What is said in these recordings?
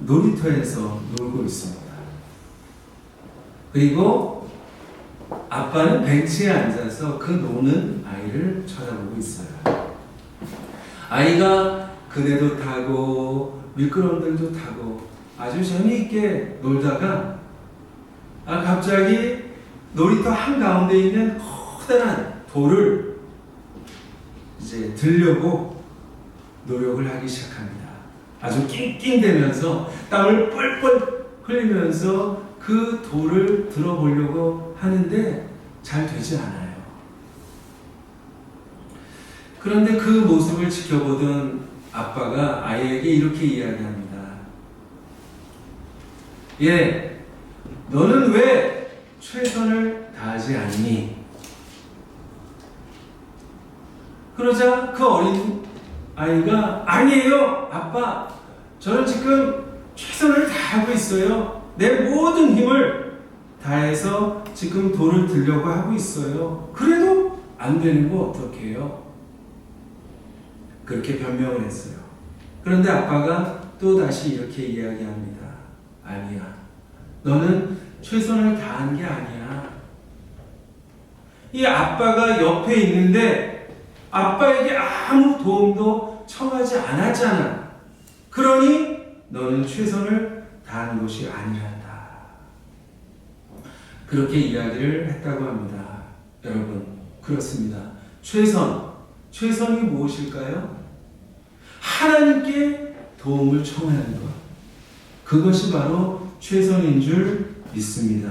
놀이터에서 놀고 있습니다. 그리고 아빠는 벤치에 앉아서 그 노는 아이를 쳐다보고 있어요. 아이가 그네도 타고 미끄럼들도 타고 아주 재미있게 놀다가 아 갑자기 놀이터 한가운데 있는 커다란 돌을 이제 들려고 노력을 하기 시작합니다. 아주 낑낑대면서 땀을 뻘뻘 흘리면서 그 돌을 들어보려고 하는데 잘 되지 않아요. 그런데 그 모습을 지켜보던 아빠가 아이에게 이렇게 이야기합니다. 예, 너는 왜 최선을 다하지 않니? 그러자 그 어린 아이가 아니에요, 아빠. 저는 지금 최선을 다하고 있어요. 내 모든 힘을 다해서 지금 돌을 들려고 하고 있어요. 그래도 안 되는 거 어떡해요? 그렇게 변명을 했어요. 그런데 아빠가 또 다시 이렇게 이야기합니다. 아니야. 너는 최선을 다한 게 아니야. 이 아빠가 옆에 있는데 아빠에게 아무 도움도 청하지 않았잖아. 그러니 너는 최선을 다한 것이 아니란다. 그렇게 이야기를 했다고 합니다. 여러분, 그렇습니다. 최선, 최선이 무엇일까요? 하나님께 도움을 청하는 것. 그것이 바로 최선인 줄 믿습니다.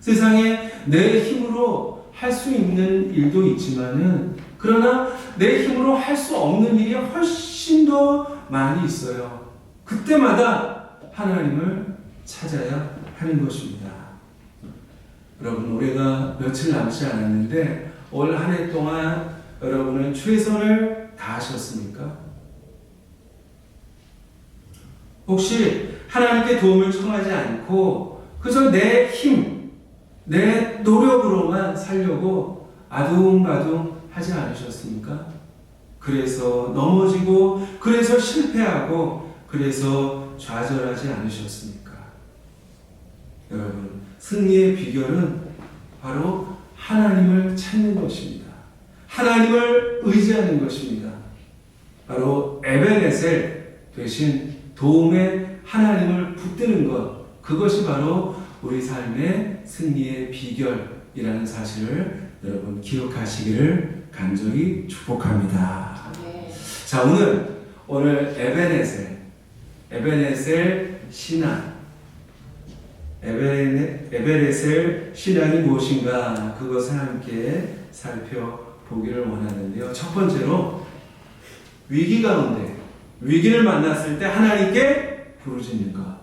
세상에 내 힘으로 할 수 있는 일도 있지만은 그러나 내 힘으로 할 수 없는 일이 훨씬 더 많이 있어요. 그때마다 하나님을 찾아야 하는 것입니다. 여러분 올해가 며칠 남지 않았는데 올 한 해 동안 여러분은 최선을 다하셨습니까? 혹시 하나님께 도움을 청하지 않고 그저 내 힘, 내 노력으로만 살려고 아둥바둥 하지 않으셨습니까? 그래서 넘어지고, 그래서 실패하고, 그래서 좌절하지 않으셨습니까? 여러분, 승리의 비결은 바로 하나님을 찾는 것입니다. 하나님을 의지하는 것입니다. 바로 에베네셀 대신 도움에 하나님을 붙드는 것, 그것이 바로 우리 삶의 승리의 비결이라는 사실을 여러분 기억하시기를 간절히 축복합니다. 네. 자, 오늘, 오늘 에베네셀, 에베네셀 신앙, 에베네, 에베네셀 신앙이 무엇인가 그것을 함께 살펴보기를 원하는데요. 첫 번째로 위기 가운데 위기를 만났을 때 하나님께 부르짖는 것.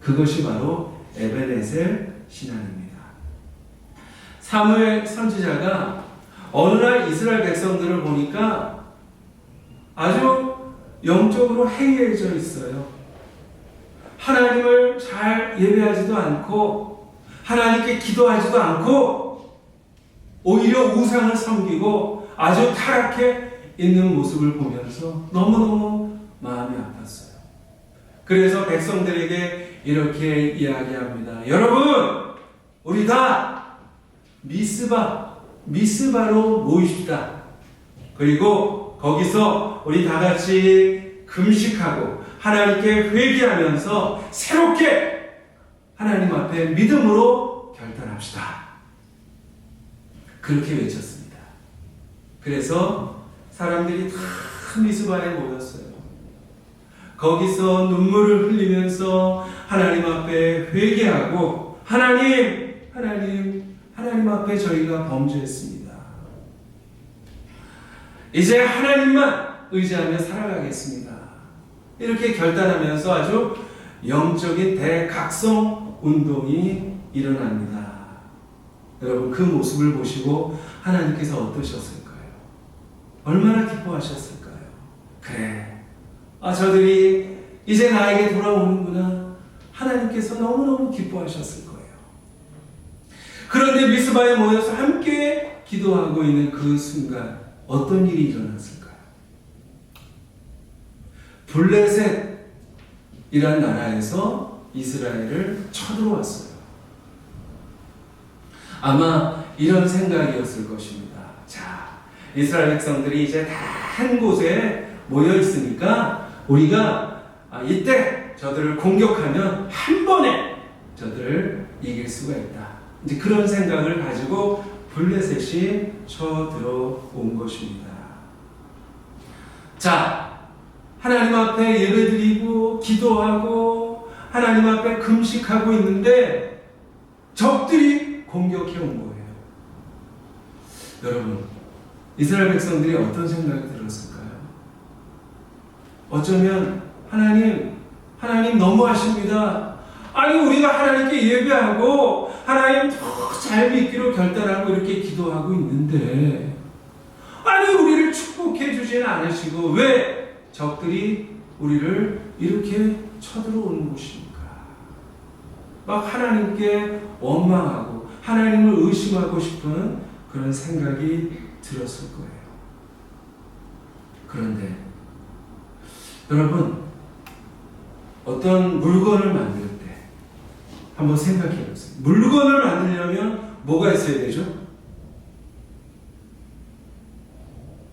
그것이 바로 에베네셀 신앙입니다. 사무엘 선지자가 어느 날 이스라엘 백성들을 보니까 아주 영적으로 해이해져 있어요. 하나님을 잘 예배하지도 않고 하나님께 기도하지도 않고 오히려 우상을 섬기고 아주 타락해 있는 모습을 보면서 너무너무 마음이 아팠어요. 그래서 백성들에게 이렇게 이야기합니다. 여러분, 우리 다 미스바, 미스바로 모입시다. 그리고 거기서 우리 다 같이 금식하고 하나님께 회개하면서 새롭게 하나님 앞에 믿음으로 결단합시다. 그렇게 외쳤습니다. 그래서 사람들이 다 미스바에 모였어요. 거기서 눈물을 흘리면서 하나님 앞에 회개하고 하나님, 하나님, 하나님 앞에 저희가 범죄했습니다. 이제 하나님만 의지하며 살아가겠습니다. 이렇게 결단하면서 아주 영적인 대각성 운동이 일어납니다. 여러분 그 모습을 보시고 하나님께서 어떠셨을까요? 얼마나 기뻐하셨을까요? 그래. 아, 저들이 이제 나에게 돌아오는구나. 하나님께서 너무너무 기뻐하셨을 거예요. 그런데 미스바에 모여서 함께 기도하고 있는 그 순간 어떤 일이 일어났을까요? 블레셋 이란 나라에서 이스라엘을 쳐들어왔어요. 아마 이런 생각이었을 것입니다. 자, 이스라엘 백성들이 이제 다 한 곳에 모여 있으니까 우리가 아, 이때 저들을 공격하면 한 번에 저들을 이길 수가 있다. 이제 그런 생각을 가지고 블레셋이 쳐들어온 것입니다. 자, 하나님 앞에 예배드리고 기도하고 하나님 앞에 금식하고 있는데 적들이 공격해 온 거예요. 여러분, 이스라엘 백성들이 어떤 생각이 들었을까요? 어쩌면 하나님, 하나님 너무하십니다. 아니 우리가 하나님께 예배하고 하나님 더 잘 믿기로 결단하고 이렇게 기도하고 있는데 아니 우리를 축복해 주지는 않으시고 왜 적들이 우리를 이렇게 쳐들어오는 것입니까? 막 하나님께 원망하고 하나님을 의심하고 싶은 그런 생각이 들었을 거예요. 그런데 여러분 어떤 물건을 만들 때 한번 생각해 보세요. 물건을 만들려면 뭐가 있어야 되죠?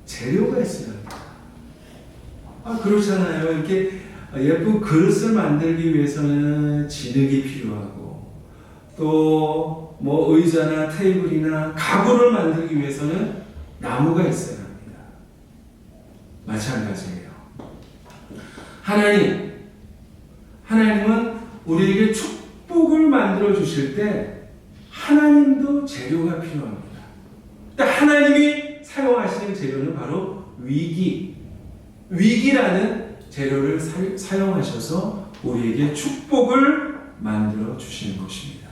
재료가 있어야 합니다. 아, 그렇잖아요. 이렇게 예쁜 그릇을 만들기 위해서는 진흙이 필요하고, 또 뭐 의자나 테이블이나 가구를 만들기 위해서는 나무가 있어야 합니다. 마찬가지예요. 하나님, 하나님은 우리에게 축 복을 만들어 주실 때 하나님도 재료가 필요합니다. 근데 하나님이 사용하시는 재료는 바로 위기, 위기라는 재료를 사, 사용하셔서 우리에게 축복을 만들어 주시는 것입니다.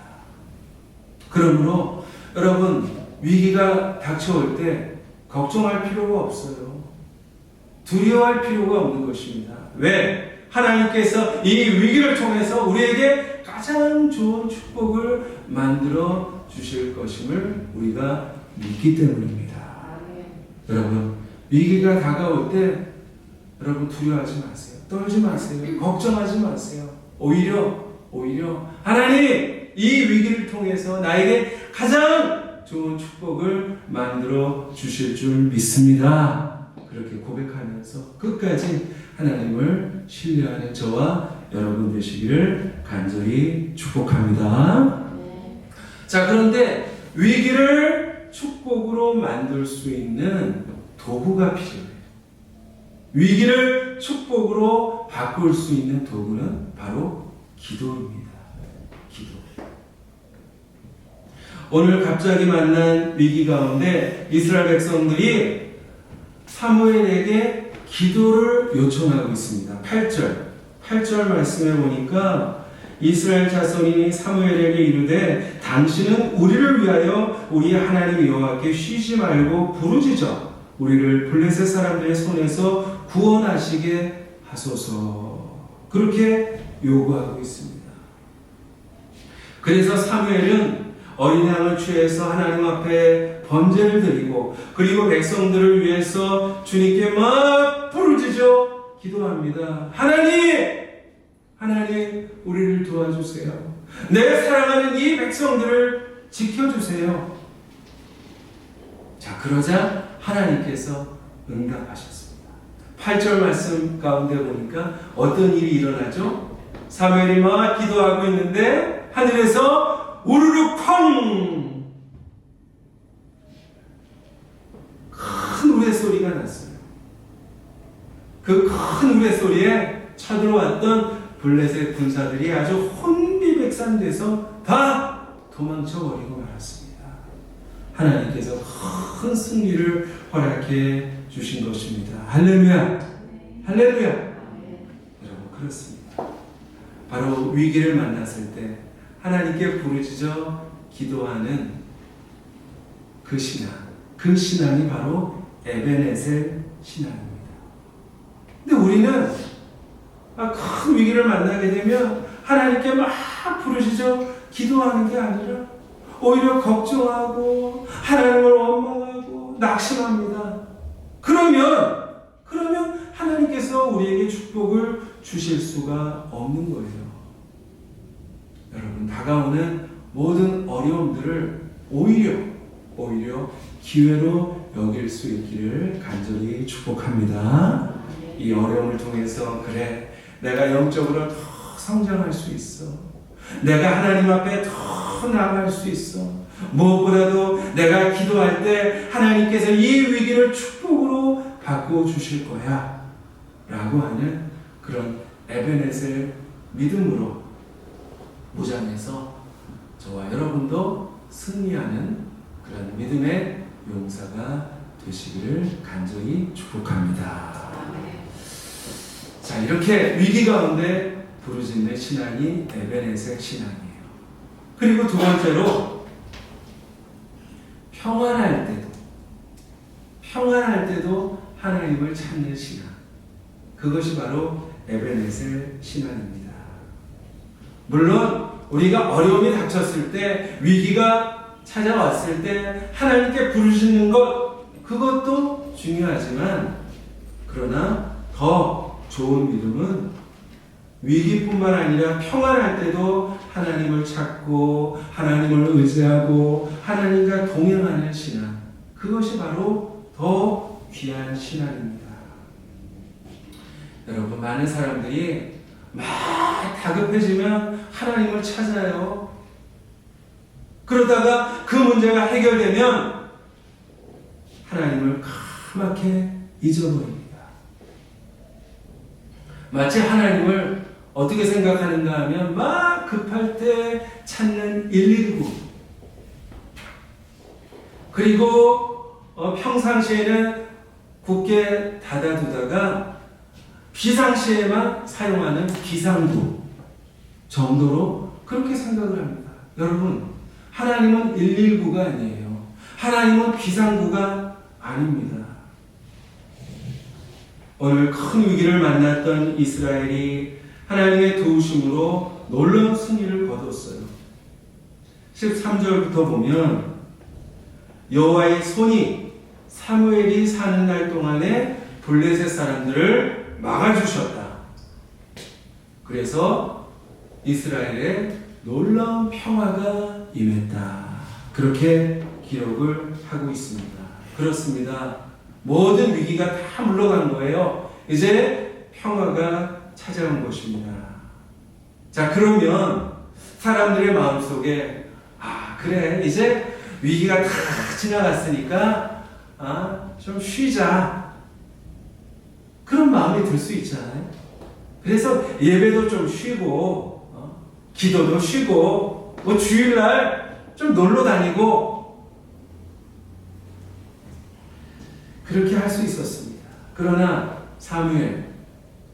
그러므로 여러분 위기가 닥쳐올 때 걱정할 필요가 없어요. 두려워할 필요가 없는 것입니다. 왜? 하나님께서 이 위기를 통해서 우리에게 가장 좋은 축복을 만들어 주실 것임을 우리가 믿기 때문입니다. 여러분, 위기가 다가올 때 여러분 두려워하지 마세요. 떨지 마세요. 걱정하지 마세요. 오히려 오히려 하나님 이 위기를 통해서 나에게 가장 좋은 축복을 만들어 주실 줄 믿습니다. 그렇게 고백하면서 끝까지 하나님을 신뢰하는 저와 여러분 되시기를 간절히 축복합니다. 자, 그런데 위기를 축복으로 만들 수 있는 도구가 필요해요. 위기를 축복으로 바꿀 수 있는 도구는 바로 기도입니다. 기도. 오늘 갑자기 만난 위기 가운데 이스라엘 백성들이 사무엘에게 기도를 요청하고 있습니다. 8절. 8절 말씀에 보니까 이스라엘 자손이 사무엘에게 이르되 당신은 우리를 위하여 우리 하나님 여호와께 쉬지 말고 부르짖어 우리를 블레셋 사람들의 손에서 구원하시게 하소서. 그렇게 요구하고 있습니다. 그래서 사무엘은 어린 양을 취해서 하나님 앞에 번제를 드리고 그리고 백성들을 위해서 주님께 막 부르짖어 기도합니다. 하나님, 하나님 우리를 도와주세요. 내 사랑하는 이 백성들을 지켜주세요. 자 그러자 하나님께서 응답하셨습니다. 8절 말씀 가운데 보니까 어떤 일이 일어나죠? 사무엘이 막 기도하고 있는데 하늘에서 우르르 쾅! 큰 우레소리가 났어요. 그 큰 우레소리에 쳐들어왔던 블레셋 군사들이 아주 혼비백산돼서 다 도망쳐 버리고 말았습니다. 하나님께서 큰 승리를 허락해 주신 것입니다. 할렐루야! 할렐루야! 여러분, 그렇습니다. 바로 위기를 만났을 때 하나님께 부르짖어 기도하는 그 신앙, 그 신앙이 바로 에베네셀 신앙입니다. 근데 우리는 아, 큰 위기를 만나게 되면 하나님께 막 부르짖어 기도하는 게 아니라 오히려 걱정하고 하나님을 원망하고 낙심합니다. 그러면 그러면 하나님께서 우리에게 축복을 주실 수가 없는 거예요. 여러분, 다가오는 모든 어려움들을 오히려, 오히려 기회로 여길 수 있기를 간절히 축복합니다. 이 어려움을 통해서, 그래, 내가 영적으로 더 성장할 수 있어. 내가 하나님 앞에 더 나아갈 수 있어. 무엇보다도 내가 기도할 때 하나님께서 이 위기를 축복으로 바꾸어 주실 거야. 라고 하는 그런 에베넷의 믿음으로 무장해서 저와 여러분도 승리하는 그런 믿음의 용사가 되시기를 간절히 축복합니다. 자, 이렇게 위기 가운데 부르짖는 신앙이 에베넷의 신앙이에요. 그리고 두 번째로 평안할 때도 평안할 때도 하나님을 찾는 신앙. 그것이 바로 에베넷의 신앙입니다. 물론 우리가 어려움이 닥쳤을 때 위기가 찾아왔을 때 하나님께 부르시는 것 그것도 중요하지만 그러나 더 좋은 믿음은 위기뿐만 아니라 평안할 때도 하나님을 찾고 하나님을 의지하고 하나님과 동행하는 신앙 그것이 바로 더 귀한 신앙입니다. 여러분 많은 사람들이 막 다급해지면 하나님을 찾아요. 그러다가 그 문제가 해결되면 하나님을 까맣게 잊어버립니다. 마치 하나님을 어떻게 생각하는가 하면 막 급할 때 찾는 119 그리고 어, 평상시에는 굳게 닫아두다가 비상시에만 사용하는 비상구 정도로 그렇게 생각을 합니다. 여러분, 하나님은 119가 아니에요. 하나님은 비상구가 아닙니다. 오늘 큰 위기를 만났던 이스라엘이 하나님의 도우심으로 놀라운 승리를 거뒀어요. 13절부터 보면 여호와의 손이 사무엘이 사는 날 동안에 블레셋 사람들을 막아주셨다. 그래서 이스라엘에 놀라운 평화가 임했다. 그렇게 기록을 하고 있습니다. 그렇습니다. 모든 위기가 다 물러간 거예요. 이제 평화가 찾아온 것입니다. 자, 그러면 사람들의 마음 속에 아, 그래. 이제 위기가 다 지나갔으니까 아, 좀 쉬자. 그런 마음이 들 수 있잖아요. 그래서 예배도 좀 쉬고, 어? 기도도 쉬고, 뭐 주일날 좀 놀러 다니고, 그렇게 할 수 있었습니다. 그러나 사무엘,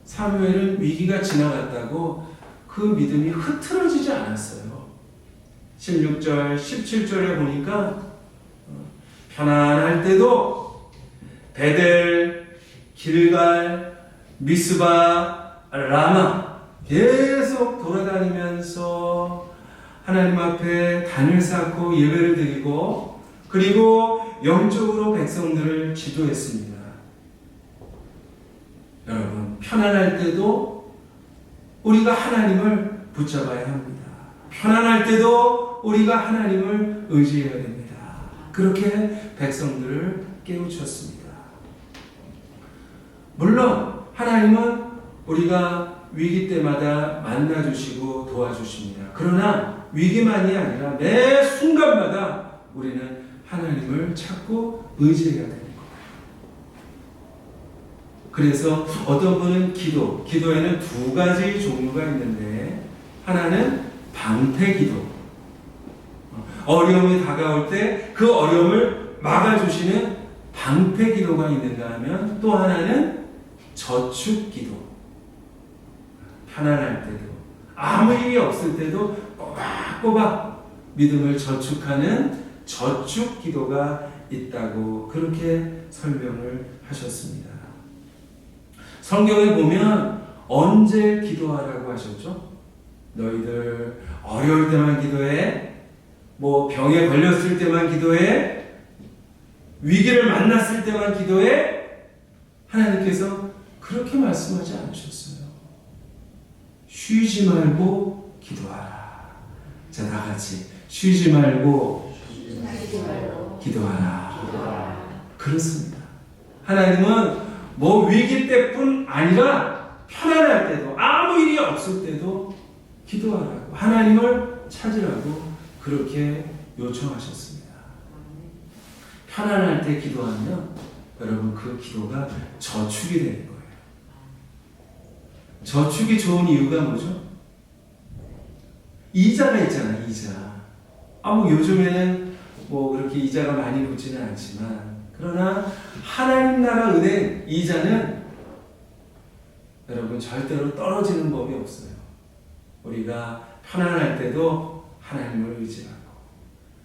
사무엘은 위기가 지나갔다고 그 믿음이 흐트러지지 않았어요. 16절, 17절에 보니까 어, 편안할 때도 베델, 길갈, 미스바, 라마 계속 돌아다니면서 하나님 앞에 단을 쌓고 예배를 드리고 그리고 영적으로 백성들을 지도했습니다. 여러분 편안할 때도 우리가 하나님을 붙잡아야 합니다. 편안할 때도 우리가 하나님을 의지해야 됩니다. 그렇게 백성들을 깨우쳤습니다. 물론 하나님은 우리가 위기 때마다 만나주시고 도와주십니다. 그러나 위기만이 아니라 매 순간마다 우리는 하나님을 찾고 의지해야 되는 거예요. 그래서 어떤 분은 기도, 기도에는 두 가지 종류가 있는데 하나는 방패 기도. 어려움이 다가올 때 그 어려움을 막아주시는 방패 기도가 있는가 하면 또 하나는 저축 기도. 편안할 때도 아무 일이 없을 때도 꼬박꼬박 믿음을 저축하는 저축 기도가 있다고 그렇게 설명을 하셨습니다. 성경에 보면 언제 기도하라고 하셨죠? 너희들 어려울 때만 기도해. 뭐 병에 걸렸을 때만 기도해. 위기를 만났을 때만 기도해. 하나님께서 그렇게 말씀하지 않으셨어요. 쉬지 말고 기도하라. 자, 다 같이 쉬지 말고 기도하라. 그렇습니다. 하나님은 뭐 위기 때뿐 아니라 편안할 때도 아무 일이 없을 때도 기도하라고 하나님을 찾으라고 그렇게 요청하셨습니다. 편안할 때 기도하면 여러분 그 기도가 저축이 되는 거예요. 저축이 좋은 이유가 뭐죠? 이자가 있잖아요, 이자. 아, 뭐 요즘에는 뭐 그렇게 이자가 많이 붙지는 않지만, 그러나 하나님 나라 은행 이자는 여러분 절대로 떨어지는 법이 없어요. 우리가 편안할 때도 하나님을 의지하고,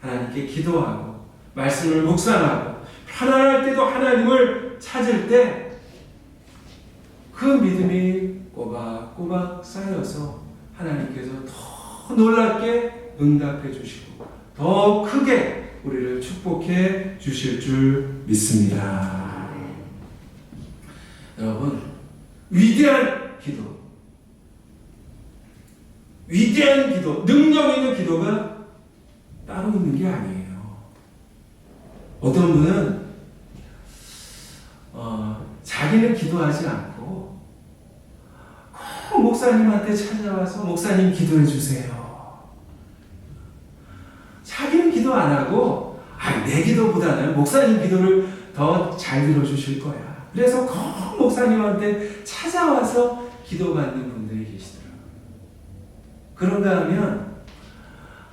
하나님께 기도하고, 말씀을 묵상하고, 편안할 때도 하나님을 찾을 때, 그 믿음이 꼬박꼬박 쌓여서 하나님께서 더 놀랍게 응답해 주시고 더 크게 우리를 축복해 주실 줄 믿습니다. 여러분, 위대한 기도, 위대한 기도, 능력 있는 기도가 따로 있는 게 아니에요. 어떤 분은 어, 자기는 기도하지 않고 꼭 목사님한테 찾아와서 목사님 기도해 주세요. 자 기도 안 하고 아, 내 기도보다는 목사님 기도를 더 잘 들어주실 거야. 그래서 꼭 목사님한테 찾아와서 기도 받는 분들이 계시더라고요. 그런가 하면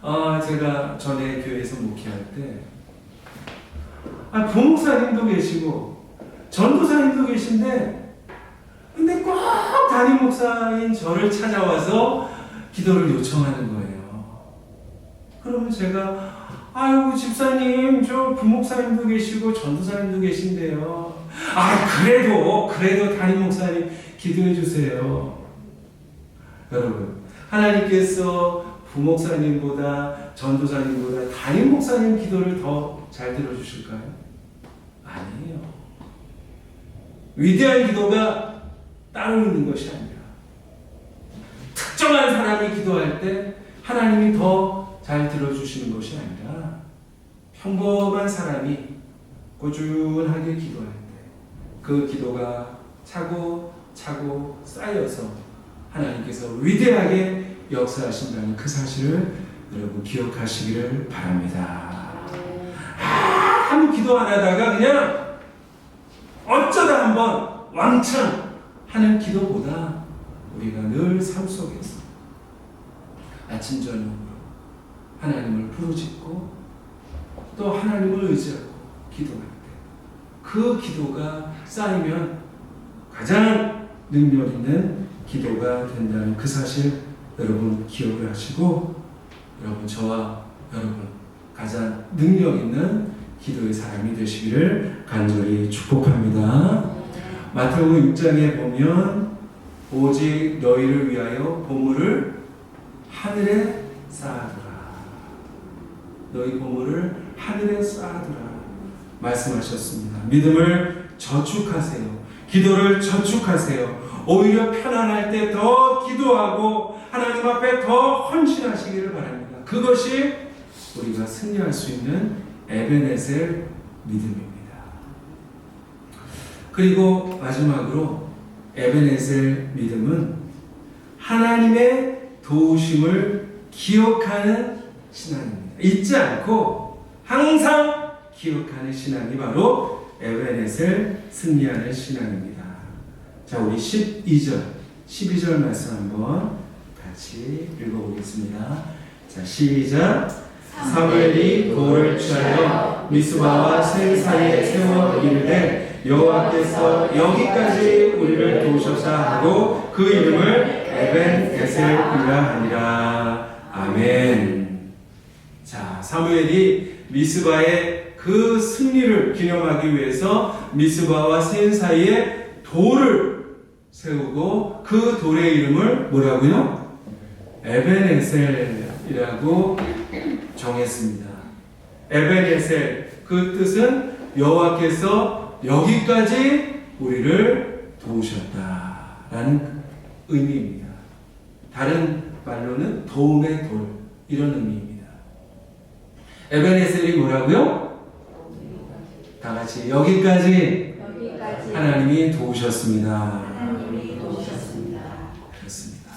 어, 제가 전에 교회에서 목회할 때 아, 부목사님도 계시고 전도사님도 계신데 근데 꼭 담임 목사인 저를 찾아와서 기도를 요청하는 거예요. 그러면 제가 아이고 집사님 저 부목사님도 계시고 전도사님도 계신데요. 아 그래도 그래도 담임 목사님 기도해 주세요. 여러분 하나님께서 부목사님보다 전도사님보다 담임 목사님 기도를 더 잘 들어주실까요? 아니에요. 위대한 기도가 따로 있는 것이 아니라 특정한 사람이 기도할 때 하나님이 더 잘 들어주시는 것이 아니라 평범한 사람이 꾸준하게 때그 기도가 차고 차고 쌓여서 하나님께서 위대하게 역사하신다는 그 사실을 여러분 기억하시기를 바랍니다. 아무 기도 안 하다가 그냥 어쩌다 한번 왕창 하는 기도보다 우리가 늘 삶 속에서 아침 저녁으로 하나님을 부르짖고 또 하나님을 의지하고 기도할 때 그 기도가 쌓이면 가장 능력 있는 기도가 된다는 그 사실 여러분 기억을 하시고 여러분 저와 여러분 가장 능력 있는 기도의 사람이 되시기를 간절히 축복합니다. 마태복음 6장에 보면 오직 너희를 위하여 보물을 하늘에 쌓아두라. 너희 보물을 하늘에 쌓아두라. 말씀하셨습니다. 믿음을 저축하세요. 기도를 저축하세요. 오히려 편안할 때 더 기도하고 하나님 앞에 더 헌신하시기를 바랍니다. 그것이 우리가 승리할 수 있는 에베네셀 믿음입니다. 그리고 마지막으로 에베네셀 믿음은 하나님의 도우심을 기억하는 신앙입니다. 잊지 않고 항상 기억하는 신앙이 바로 에베네셀 승리하는 신앙입니다. 자, 우리 12절, 12절 말씀 한번 같이 읽어보겠습니다. 자, 시작. 사무엘이 돌을 취하여 미스바와 셀 사이에 세워 이르되 여호와께서 여기까지 우리를 도우셨다 하고 그 이름을 에벤 에셀이라 하니라 아멘. 자 사무엘이 미스바의 그 승리를 기념하기 위해서 미스바와 센 사이에 돌을 세우고 그 돌의 이름을 뭐라고요? 에벤에셀이라고 정했습니다. 에벤에셀 그 뜻은 여호와께서 여기까지 우리를 도우셨다라는 의미입니다. 다른 말로는 도움의 돌 이런 의미입니다. 에베네셀이 뭐라고요? 다 같이 여기까지 여기까지 하나님이 도우셨습니다. 하나님이 도우셨습니다. 그렇습니다.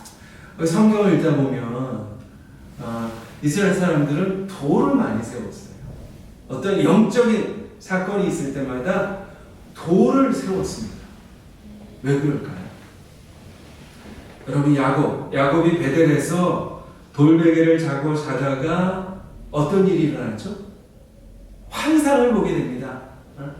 성경을 읽다 보면 아, 이스라엘 사람들은 돌을 많이 세웠어요. 어떤 영적인 사건이 있을 때마다 돌을 세웠습니다. 왜 그럴까요? 여러분 야곱, 야곱이 베델에서 돌베개를 자고 자다가 어떤 일이 일어났죠? 환상을 보게 됩니다. 어?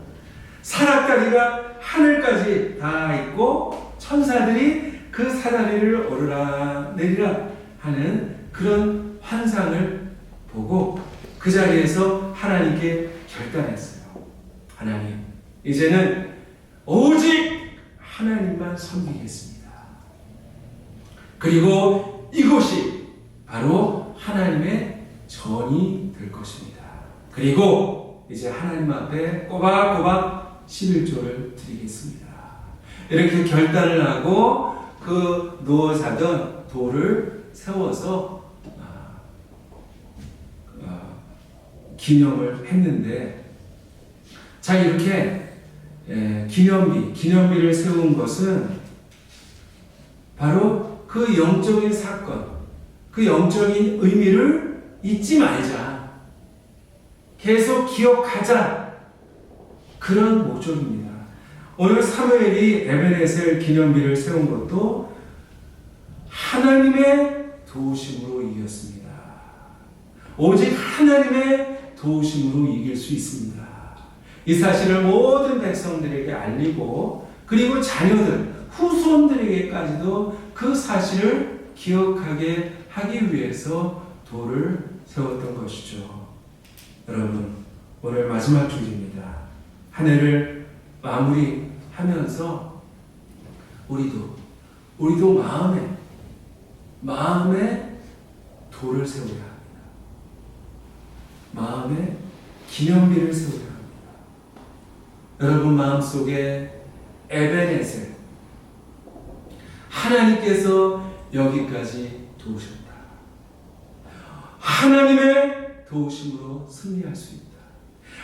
사락다리가 하늘까지 닿아 있고 천사들이 그 사다리를 오르라 내리라 하는 그런 환상을 보고 그 자리에서 하나님께 결단했어요. 하나님, 이제는 오직 하나님만 섬기겠습니다. 그리고 이곳이 바로 하나님의 전이 될 것입니다. 그리고 이제 하나님 앞에 꼬박꼬박 11조를 드리겠습니다. 이렇게 결단을 하고 그 누워 자던 돌을 세워서 아, 아, 기념을 했는데 자 이렇게 예, 기념비 기념비를 세운 것은 바로 그 영적인 사건 그 영적인 의미를 잊지 말자 계속 기억하자 그런 목적입니다. 오늘 사무엘이 에베네셀 기념비를 세운 것도 하나님의 도우심으로 이겼습니다. 오직 하나님의 도우심으로 이길 수 있습니다. 이 사실을 모든 백성들에게 알리고 그리고 자녀들, 후손들에게까지도 그 사실을 기억하게 하기 위해서 돌을 세웠던 것이죠. 여러분, 오늘 마지막 주일입니다. 한 해를 마무리하면서 우리도 우리도 마음에 마음에 돌을 합니다. 마음에 기념비를 합니다. 여러분 마음 속에 에베네셀 하나님께서 여기까지 도우셨다. 하나님의 도우심으로 승리할 수 있다.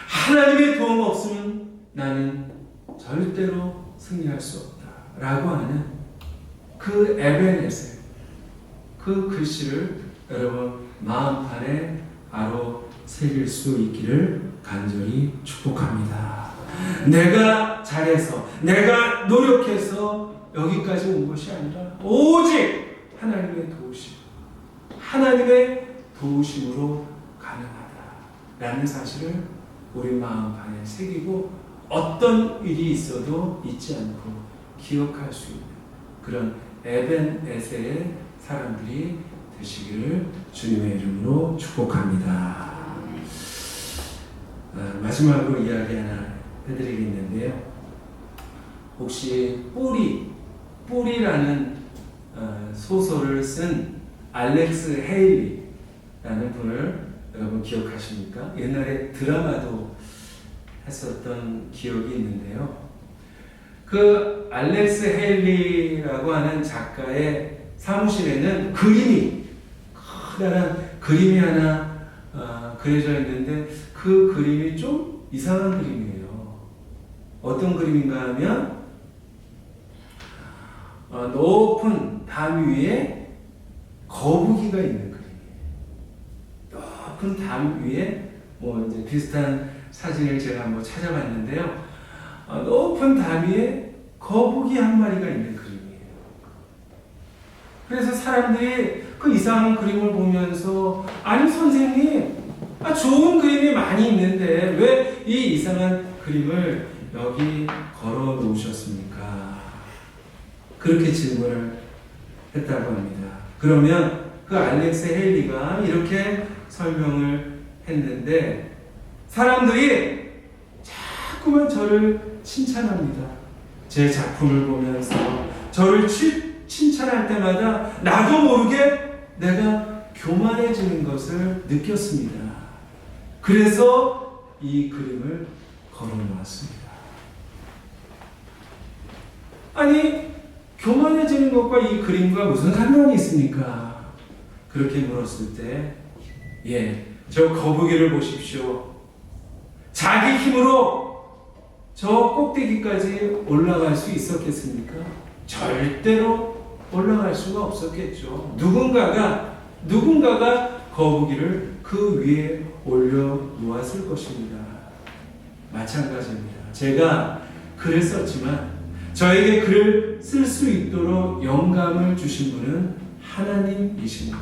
하나님의 도움 없으면 나는 절대로 승리할 수 없다. 라고 하는 그 에베네셀, 그 글씨를 여러분 마음판에 바로 새길 수 있기를 간절히 축복합니다. 내가 잘해서, 내가 노력해서 여기까지 온 것이 아니라 오직 하나님의 도우심, 하나님의 도우심으로 가능하다. 라는 사실을 우리 마음판에 새기고 어떤 일이 있어도 잊지 않고 기억할 수 있는 그런 에벤 에세의 사람들이 되시기를 주님의 이름으로 축복합니다. 아, 마지막으로 이야기 하나 해드리겠는데요. 혹시 뿌리, 뿌리라는 어, 소설을 쓴 알렉스 헤일리라는 분을 여러분 기억하십니까? 옛날에 드라마도 했었던 기억이 있는데요. 그 알렉스 헤일리라고 하는 작가의 사무실에는 그림이 커다란 그림이 하나 어, 그려져 있는데 그 그림이 좀 이상한 그림이에요. 어떤 그림인가 하면 어, 높은 담 위에 거북이가 있는 높은 담 위에 뭐 이제 비슷한 사진을 제가 한번 찾아봤는데요. 어, 높은 담 위에 거북이 한 마리가 있는 그림이에요. 그래서 사람들이 그 이상한 그림을 보면서 아니 선생님 아, 좋은 그림이 많이 있는데 왜 이 이상한 그림을 여기 걸어 놓으셨습니까? 그렇게 질문을 했다고 합니다. 그러면 그 알렉스 헤일리가 이렇게 설명을 했는데 사람들이 자꾸만 저를 칭찬합니다. 제 작품을 보면서 저를 치, 칭찬할 때마다 나도 모르게 내가 교만해지는 것을 느꼈습니다. 그래서 이 그림을 걸어 놓았습니다. 아니, 교만해지는 것과 이 그림과 무슨 상관이 있습니까? 그렇게 물었을 때, 예, 저 거북이를 보십시오. 자기 힘으로 저 꼭대기까지 올라갈 수 있었겠습니까? 절대로 올라갈 수가 없었겠죠. 누군가가, 누군가가 거북이를 그 위에 올려 놓았을 것입니다. 마찬가지입니다. 제가 글을 썼지만 저에게 글을 쓸 수 있도록 영감을 주신 분은 하나님이십니다.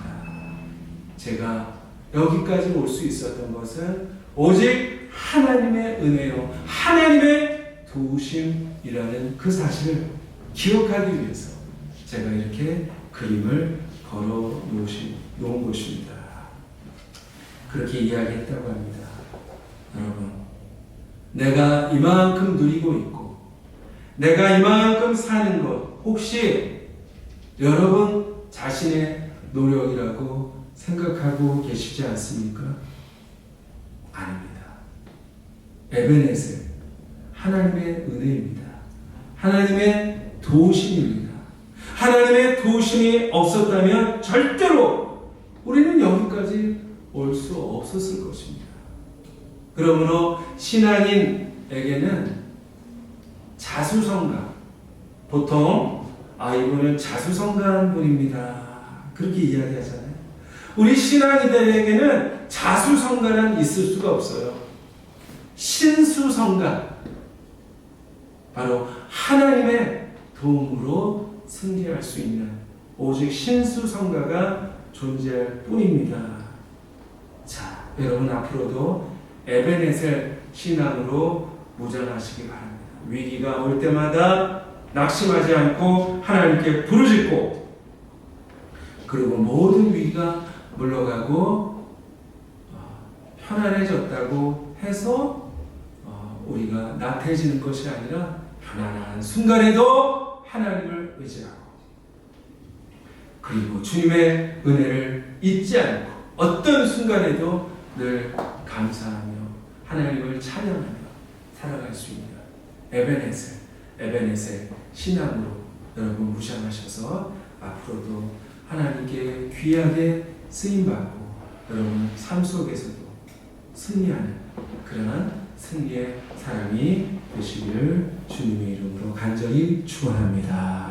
제가 여기까지 올 수 있었던 것은 오직 하나님의 은혜요, 하나님의 도우심이라는 그 사실을 기억하기 위해서 제가 이렇게 그림을 걸어 놓은 것입니다. 그렇게 이야기했다고 합니다. 여러분, 내가 이만큼 누리고 있고, 내가 이만큼 사는 것, 혹시 여러분 자신의 노력이라고 생각하고 계시지 않습니까? 아닙니다. 에베네셀, 하나님의 은혜입니다. 하나님의 도우심입니다. 하나님의 도우심이 없었다면 절대로 우리는 여기까지 올 수 없었을 것입니다. 그러므로 신앙인에게는 자수성가 보통 아 이분은 자수성가한 분입니다. 그렇게 이야기하잖아요. 우리 신앙이들에게는 자수성가란 있을 수가 없어요. 신수성가 바로 하나님의 도움으로 승리할 수 있는 오직 신수성가가 존재할 뿐입니다. 자, 여러분 앞으로도 에베네셀 신앙으로 무장하시기 바랍니다. 위기가 올 때마다 낙심하지 않고 하나님께 부르짖고 그리고 모든 위기가 물러가고 어, 편안해졌다고 해서 어, 우리가 나태해지는 것이 아니라 편안한 순간에도 하나님을 의지하고 그리고 주님의 은혜를 잊지 않고 어떤 순간에도 늘 감사하며 하나님을 찬양하며 살아갈 수 있는 에베네셀, 에베네셀 신앙으로 여러분 무장하셔서 앞으로도 하나님께 귀하게 쓰임 받고 여러분 삶 속에서도 승리하는 그러한 승리의 사람이 되시기를 주님의 이름으로 간절히 축원합니다.